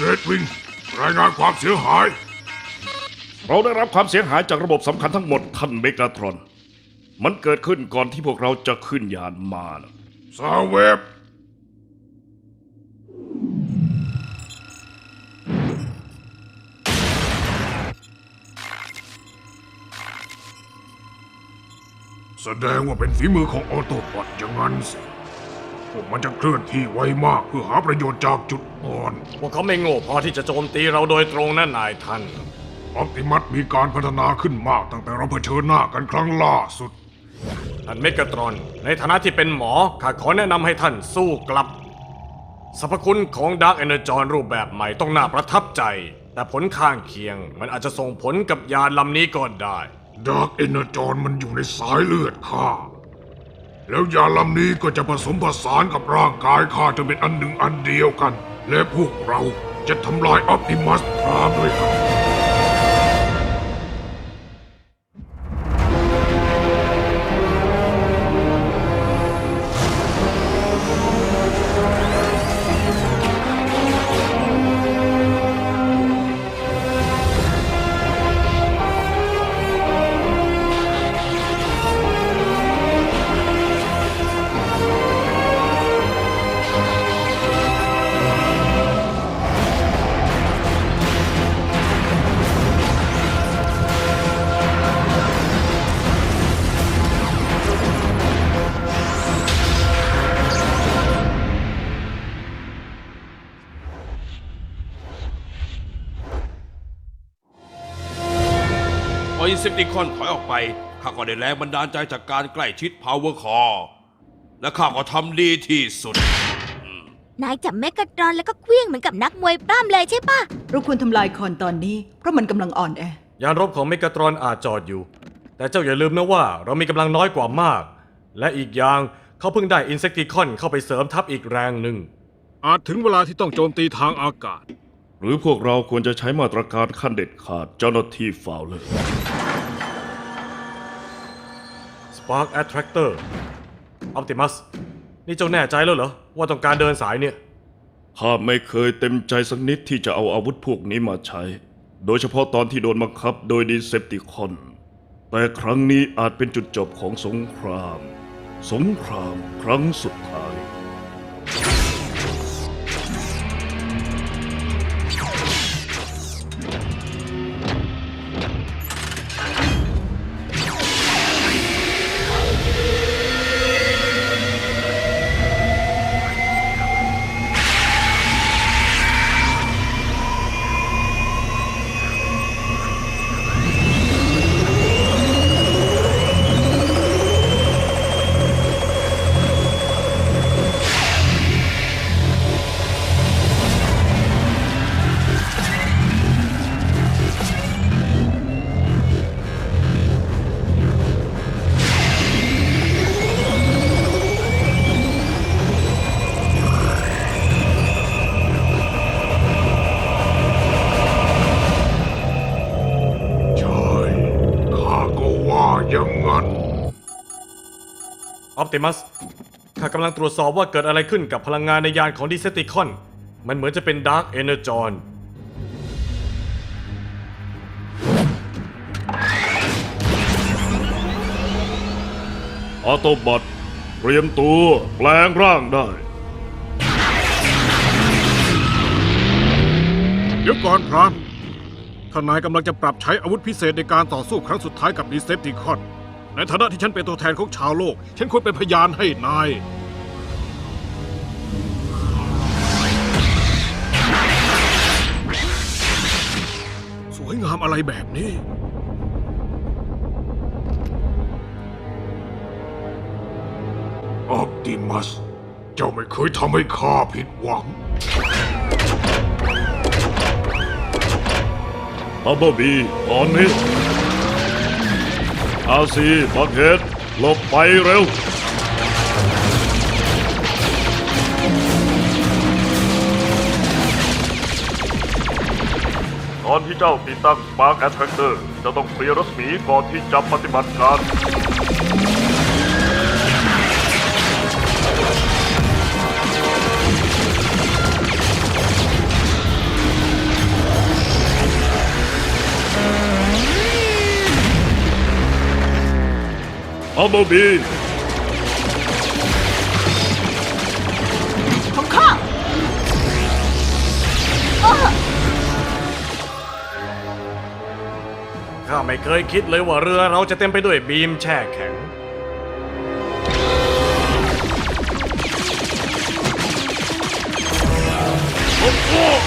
เดดวิงรายงานความเสียหาย เราได้รับความเสียหายจากระบบสำคัญทั้งหมดท่านเมกาทรอน มันเกิดขึ้นก่อนที่พวกเราจะขึ้นยานมานะซาเวบแสดงว่าเป็นฝีมือของออโตบอทอย่างนั้นสิ พวกมันจะเคลื่อนที่ไวมากเพื่อหาประโยชน์จากจุดอ่อน พวกเขาไม่โง่พอที่จะโจมตีเราโดยตรงนั่นนายท่าน ออปติมัสมีการพัฒนาขึ้นมากตั้งแต่เราเผชิญหน้ากันครั้งล่าสุด ท่านเมกาตรอน ในฐานะที่เป็นหมอข้าขอแนะนำให้ท่านสู้กลับ สรรพคุณของดาร์กเอเนจรรูปแบบใหม่ต้องน่าประทับใจ แต่ผลข้างเคียง มันอาจจะส่งผลกับยานลำนี้ก็ได้ ดาร์กเอเนจรมันอยู่ในสายเลือดข้า แล้วยาลำนี้ก็จะผสมผสานกับร่างกายข้าจนเป็นอันหนึ่งอันเดียวกัน และพวกเราจะทำลายออพติมัสพรามด้วยกัน พออินเซปติคอนถอยออกไปข้าก็ได้แรงบันดาลใจจากการใกล้ชิดพาวเวอร์คอและข้าก็ทำดีที่สุด นายจับเมกะตรอนแล้วก็เคลี้ยงเหมือนกับนักมวยปล้ำเลยใช่ปะเราควรทำลายคอนตอนนี้ เพราะมันกำลังอ่อนแอ ยานรบของเมกาตรอนอาจจอดอยู่ แต่เจ้าอย่าลืมนะว่าเรามีกำลังน้อยกว่ามาก และอีกอย่างเขาเพิ่งได้อินเซ t ติคอนเข้าไปเสริมทัพอีกแรงหนึ่งอาจถึงเวลาที่ต้องโจมตีทางอากาศ หรือพวกเราควรจะใช้มาตรการขั้นเด็ดขาดเจ้าหน้าที่ฟาวเลย Spark Attractor Optimus นี่เจ้าแน่ใจแล้วเหรอ ว่าต้องการเดินสายเนี่ย ข้าไม่เคยเต็มใจสักนิดที่จะเอาอาวุธพวกนี้มาใช้ โดยเฉพาะตอนที่โดนบังคับโดยดีเซปติคอน แต่ครั้งนี้อาจเป็นจุดจบของสงคราม สงครามครั้งสุดท้าย Optimus ข้ากำลังตรวจสอบว่าเกิดอะไรขึ้นกับพลังงานในยานของ Decepticon มันเหมือนจะเป็น Dark Energon ออโตบอทเตรียมตัวแปลงร่างได้ เดี๋ยวก่อนพรามท่านนายกำลังจะปรับใช้อาวุธพิเศษในการต่อสู้ครั้งสุดท้ายกับดีเซปติคอน ในฐานะที่ฉันเป็นตัวแทนของชาวโลก ฉันควรเป็นพยานให้นาย สวยงามอะไรแบบนี้ ออปติมัส เจ้าไม่เคยทำให้ข้าผิดหวัง บับเบิลบีตอนนี้ อาซีบักเฮดหลบไปเร็ว ตอนที่เจ้าติดตั้ง Spark Attractor จะต้องเคลียร์รัศมีก่อนที่จะปฏิบัติการ อัลโบบีของข้าข้าไม่เคยคิดเลยว่าเรือเราจะเต็มไปด้วยบีมแช่แข็งวันค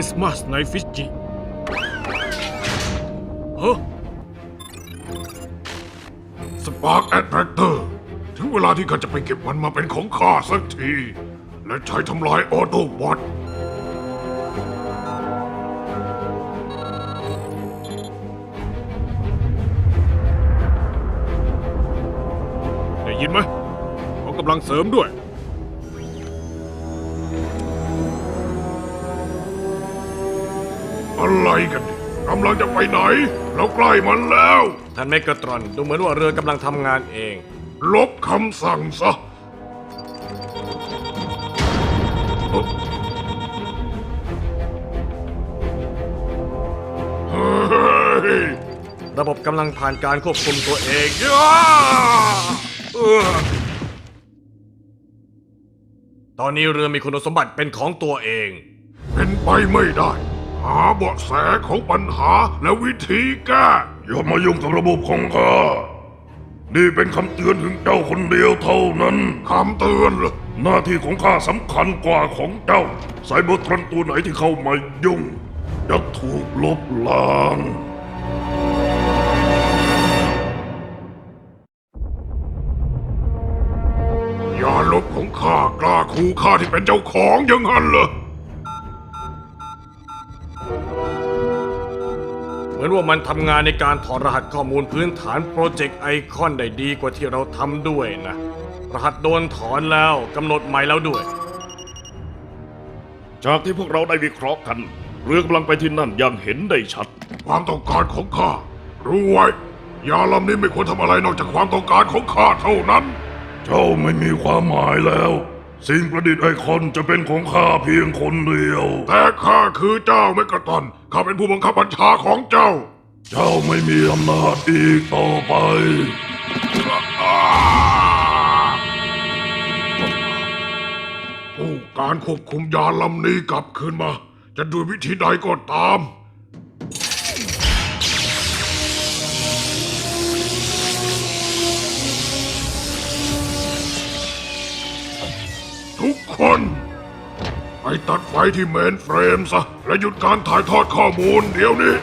ริสต์มาสในฟิจิฮ้อสปาร์กแอดแทรคเตอร์ ถึงเวลาที่ข้าจะไปเก็บมันมาเป็นของข้าสักที และใช้ทำลายออโตบอทได้ยินไหมเขากำลังเสริมด้วย อะไรกันเนี่ยกำลังจะไปไหน เราใกล้มันแล้ว ท่านเมกะตรอนดูเหมือนว่าเรือกำลังทำงานเอง ลบคำสั่งซะเอ้อเฮ้ยระบบกำลังผ่านการควบคุมตัวเองย่าเออตอนนี้เรือมีคุณสมบัติเป็นของตัวเอง เป็นไปไม่ได้ หาเบาะแสของปัญหาและวิธีแก้อย่ามายุ่งกับระบบของข้า นี่เป็นคำเตือนถึงเจ้าคนเดียวเท่านั้น คำเตือนเหรอหน้าที่ของข้าสำคัญกว่าของเจ้าไซเบอร์ทรอนตัวไหนที่เข้ามายุ่ง จะถูกลบล้างยาลบของข้ากล้าขู่ข้าที่เป็นเจ้าของอยังงั้นเหรอ มือนว่ามันทำงานในการถอดรหัสข้อมูลพื้นฐานโปรเจกต์ไอคอนได้ดีกว่าที่เราทำด้วยนะ รหัสโดนถอนแล้วกำหนดใหม่แล้วด้วย จากที่พวกเราได้วิเคราะห์กัน เรือกำลังไปที่นั่นอย่างเห็นได้ชัด ความต้องการของข้า รู้ไว้ ยาลำนี้ไม่ควรทำอะไรนอกจากความต้องการของข้าเท่านั้น เจ้าไม่มีความหมายแล้ว สิ่งประดิษฐ์ไอคอนจะเป็นของข้าเพียงคนเดียว แต่ข้าคือเจ้าเมกะตอน ข้าเป็นผู้บังคับบัญชาของเจ้า เจ้าไม่มีอำนาจอีกต่อไป ผู้การควบคุมยาลำนี้กลับคืนมา จะด้วยวิธีใดก็ตาม ทุกคน ไปตัดไฟที่เมนเฟรมซะ และหยุดการถ่ายทอดข้อมูลเดี๋ยวนี้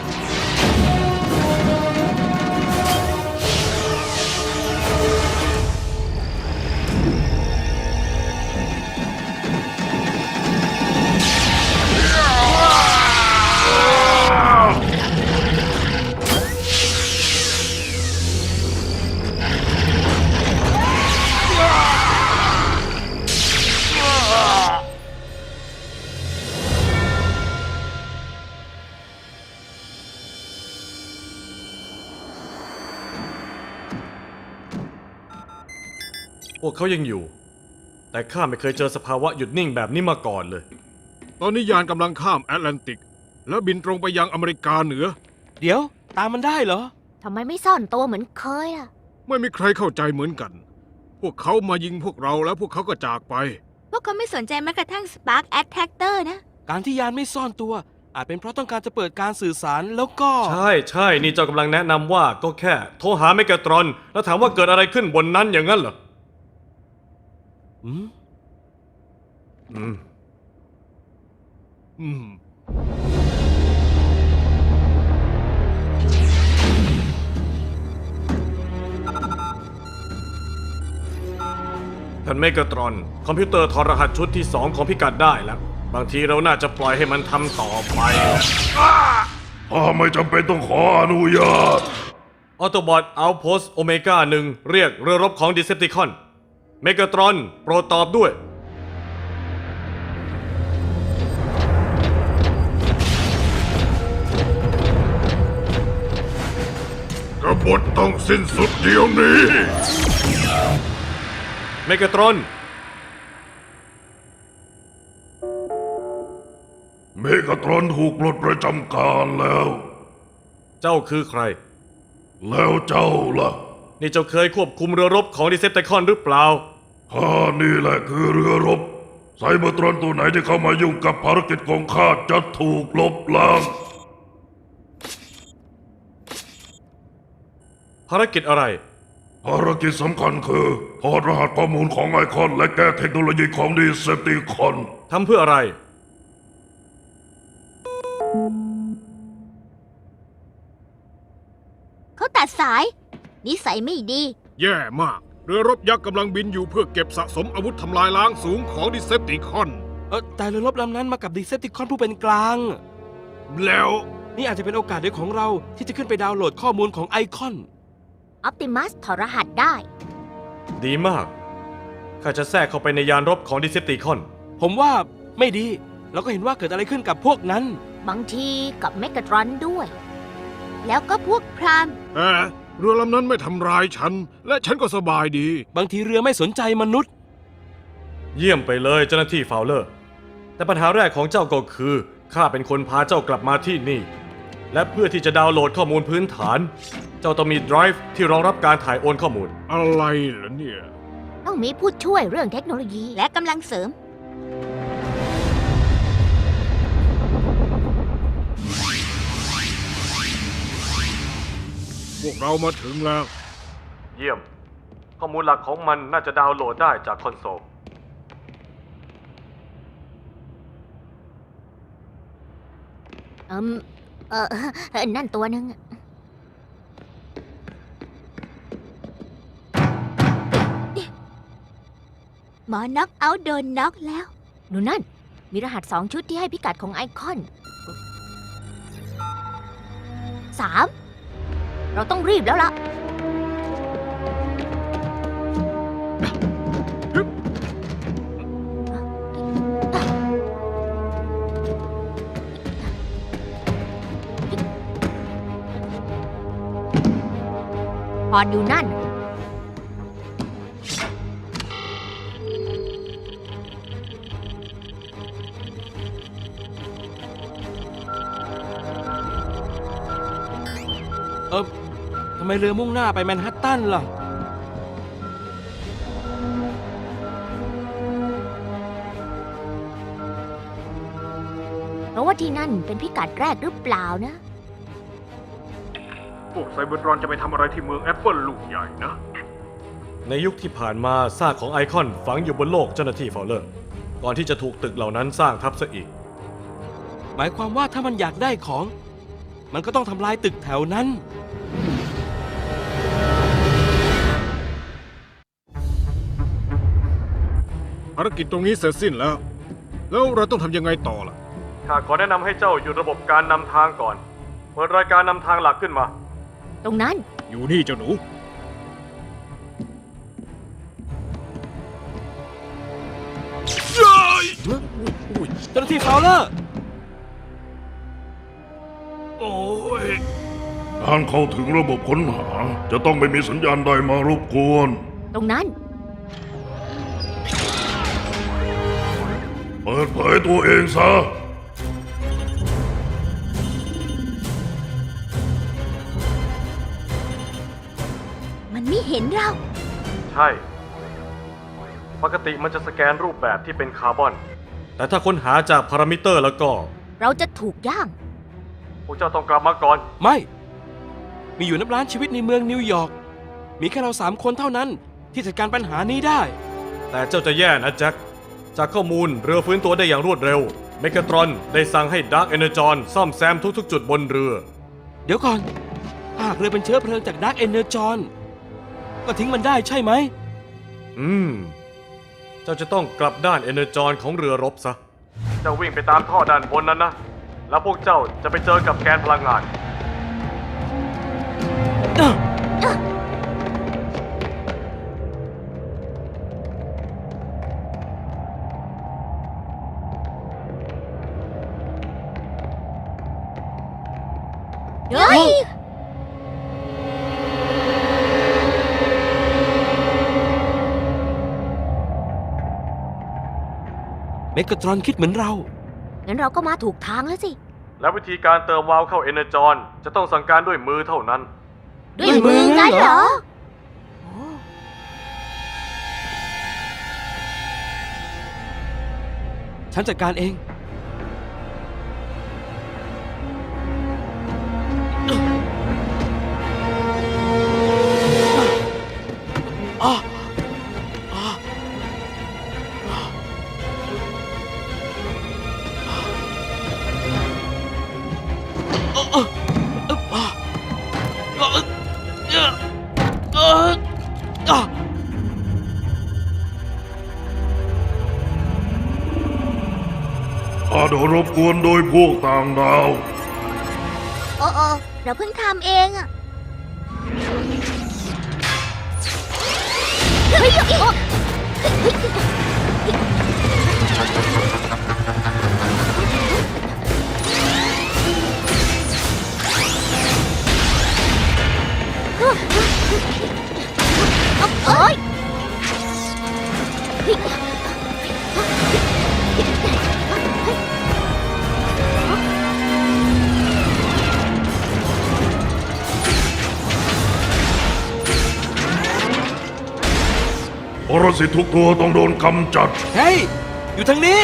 วกเขายังอยู่ แต่ข้าไม่เคยเจอสภาวะหยุดนิ่งแบบนี้มาก่อนเลย ตอนนี้ยานกำลังข้ามแอตแลนติก แล้วบินตรงไปยังอเมริกาเหนือ เดี๋ยว ตามมันได้เหรอ ทำไมไม่ซ่อนตัวเหมือนเคยล่ะ ไม่มีใครเข้าใจเหมือนกัน พวกเขามายิงพวกเราแล้วพวกเขาก็จากไป พวกเขาไม่สนใจแม้กระทั่ง Spark Attractor นะ การที่ยานไม่ซ่อนตัว อาจเป็นเพราะต้องการจะเปิดการสื่อสารแล้วก็ ใช่ใช่นี่เจ้ากำลังแนะนำว่าก็แค่ โทรหาเมกะตรอน แล้วถามว่าเกิดอะไรขึ้นบนนั้นอย่างนั้นเหรอ อืมอืมอืมท่านเมกะตรอน คอมพิวเตอร์ถอดรหัสชุดที่2ของพิกัดได้แล้ว บางทีเราน่าจะปล่อยให้มันทำต่อไปข้าไม่จำเป็นต้องขออนุญาต ออโตบอทเอาโพสโอเมก้าหนึ่งเรียกเรือรบของดิเซปติคอน เมกาตรอน โปรดตอบด้วย กบฏต้องสิ้นสุดเดี๋ยวนี้ เมกาตรอน เมกาตรอนถูกปลดประจำการแล้ว เจ้าคือใคร แล้วเจ้าล่ะ นี่เจ้าเคยควบคุมเรือรบของดิเซปติคอนหรือเปล่าข้านี่แหละคือเรือรบ ไซเบอร์ตรอนตัวไหนที่เข้ามายุ่งกับภารกิจของข้าจะถูกลบล้าง ภารกิจอะไร ภารกิจสำคัญคือถอดรหัสข้อมูลของไอคอน และแก้เทคโนโลยีของดีเซปติคอน ทำเพื่ออะไร เขาตัดสาย นิสัยไม่ดี แย่มาก เรือรบยักษ์กำลังบินอยู่เพื่อเก็บสะสมอาวุธทำลายล้างสูงของดิเซปติคอน เออแต่เรือรบลำนั้นมากับดีเซปติคอนผู้เป็นกลาง แล้วนี่อาจจะเป็นโอกาสเดียวของเราที่จะขึ้นไปดาวน์โหลดข้อมูลของไอคอน ออ t ติมัสถอดรหัสได้ ดีมาก ข้าจะแทรกเข้าไปในยานรบของดิเซปติคอน ผมว่าไม่ดี เราก็เห็นว่าเกิดอะไรขึ้นกับพวกนั้น บางทีกับเมกาตรอนด้วย แล้วก็พวกพรามแต่ เรือลำนั้นไม่ทำร้ายฉัน และฉันก็สบายดี บางทีเรือไม่สนใจมนุษย์ เยี่ยมไปเลยเจ้าหน้าที่ฟาวเลอร์ แต่ปัญหาแรกของเจ้าก็คือข้าเป็นคนพาเจ้ากลับมาที่นี่ และเพื่อที่จะดาวน์โหลดข้อมูลพื้นฐาน เจ้าต้องมีไดรฟ์ที่รองรับการถ่ายโอนข้อมูล อะไรเหรอเนี่ย ต้องมีผู้ช่วยเรื่องเทคโนโลยีและกำลังเสริม วกเรามาถึงแล้ว เยี่ยม ข้อมูลหลักของมันน่าจะดาวน์โหลดได้จากคอนโซลเอิมเออเออนั่นตัวหนึ่งหมอน็อกเอาท์โดนน็อกแล้วหนูนั่น มีรหัสสองชุดที่ให้พิกัดของไอคอนสาม เราต้องรีบแล้วล่ะ พอดูนั่น เรือมุ่งหน้าไปแมนฮัตตันล่ะ เพราะว่าที่นั่นเป็นพิกัดแรกหรือเปล่านะ พวกไซเบอร์ตรอนจะไปทำอะไรที่เมืองแอปเปิลลูกใหญ่นะ ในยุคที่ผ่านมาซากของไอคอนฝังอยู่บนโลกเจ้าหน้าที่ฟาวเลอร์ก่อนที่จะถูกตึกเหล่านั้นสร้างทับซะอีก หมายความว่าถ้ามันอยากได้ของ มันก็ต้องทำลายตึกแถวนั้น ภารกิจตรงนี้เสร็จสิ้นแล้ว แล้วเราต้องทำยังไงต่อล่ะ ข้าขอแนะนำให้เจ้าหยุดระบบการนำทางก่อน เปิดรายการนำทางหลักขึ้นมา ตรงนั้น อยู่นี่เจ้าหนู เจ้าหน้าที่ฟาวเลอร์โอ้ยการเข้าถึงระบบค้นหา จะต้องไม่มีสัญญาณใดมารบกวน ตรงนั้น เปิดเผยตัวเองซะ มันไม่เห็นเรา ใช่ ปกติมันจะสแกนรูปแบบที่เป็นคาร์บอน แต่ถ้าค้นหาจากพารามิเตอร์แล้วก็ เราจะถูกย่าง พวกเจ้าต้องกลับมาก่อน ไม่ มีอยู่นับล้านชีวิตในเมืองนิวยอร์ก มีแค่เราสามคนเท่านั้นที่จัดการปัญหานี้ได้ แต่เจ้าจะแย่นะแจ็ค จากข้อมูลเรือฟื้นตัวได้อย่างรวดเร็ว เมกาตรอนได้สั่งให้ดาร์กเอเนจอนซ่อมแซมทุกๆ จุดบนเรือ เดี๋ยวก่อน หากเรือเป็นเชื้อเพลิงจากดาร์กเอเนอร์จอนก็ทิ้งมันได้ใช่ไหม อืม เจ้าจะต้องกลับด้านเอเนจอนของเรือรบซะ เจ้าวิ่งไปตามท่อด้านบนนั้นนะ แล้วพวกเจ้าจะไปเจอกับแกนพลังงาน เฮ้ยเมกะตรอนคิดเหมือนเรา งั้นเราก็มาถูกทางแล้วสิ และวิธีการเติมวาล์วเข้าเอเนจอนจะต้องสั่งการด้วยมือเท่านั้น ด้วยมืองั้นเหรอ ฉันจัดการเอง กวนโดยพวกต่างดาว โอ้โอเราเพิ่งทำเองอะเฮ้ยโอ้ รสิตทุกตัวต้องโดนกำจัด เฮ้ย อยู่ทางนี้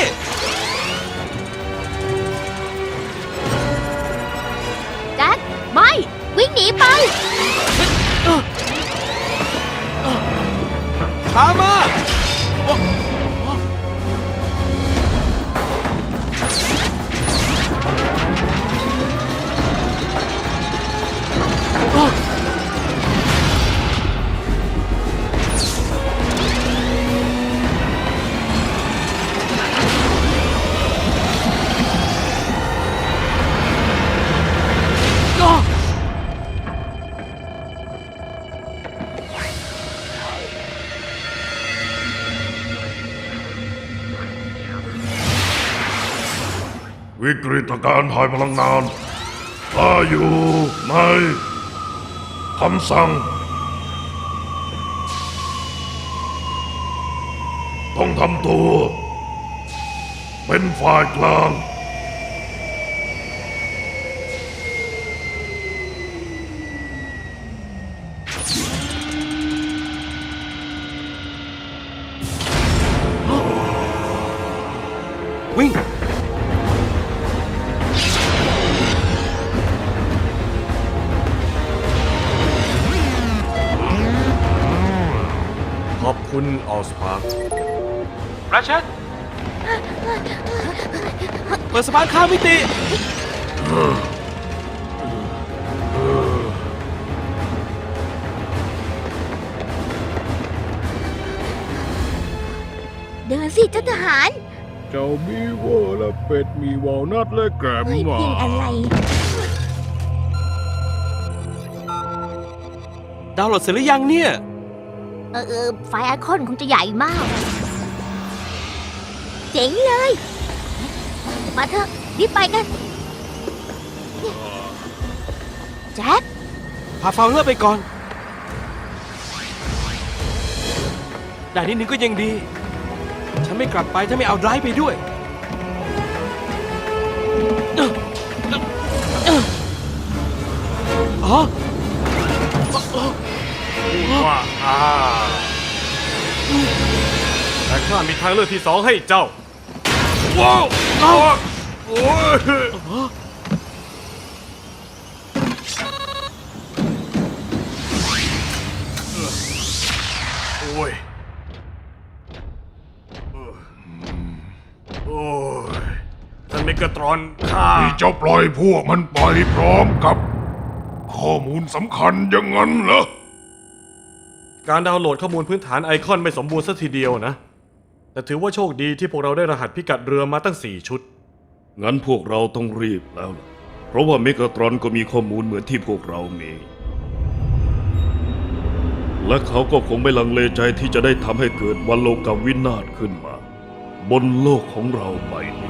กฤตการณ์ถ่ายพลังงานถ้าอยู่ในคำสั่ง ต้องทำตัว เป็นฝ่ายกลาง ดสะพานข้ามมิติ เดินสิเจ้าทหารเจ้ามีเวอร์และเป็ดมีวอลนัทและแกรมเฮ้ยหมากินอะไร ดาวน์โหลดเสร็จหรือยังเนี่ย เออเออไฟไอคอนคงจะใหญ่มาก เจ๋งเลย มาเถอะรีบไปกัน แจ็คพาฟาวเลอร์ไปก่อนได้นิดนึงก็ยังดี ฉันไม่กลับไปถ้าไม่เอาไดรฟ์ไปด้วย อ๋อ ว่าอ่าแต่ข้ามีทางเลือกที่สองให้เจ้า ว้าวโอ้ยโอ้ยโอ้ยโอ้ยท่านเมกาตรอนข้าที่เจ้าปล่อยพวกมันไปพร้อมกับ ข้อมูลสำคัญอย่างนั้นเหรอ การดาวน์โหลดข้อมูลพื้นฐานไอคอนไม่สมบูรณ์สัทีเดียวนะ แต่ถือว่าโชคดีที่พวกเราได้รหัสพิกัดเรือมาตั้งสี่ชุด งั้นพวกเราต้องรีบแล้วล่ะ เพราะว่าเมกาตรอนก็มีข้อมูลเหมือนที่พวกเรามี และเขาก็คงไม่ลังเลใจที่จะได้ทำให้เกิดวันโลกาวินาศขึ้นมา บนโลกของเราไปน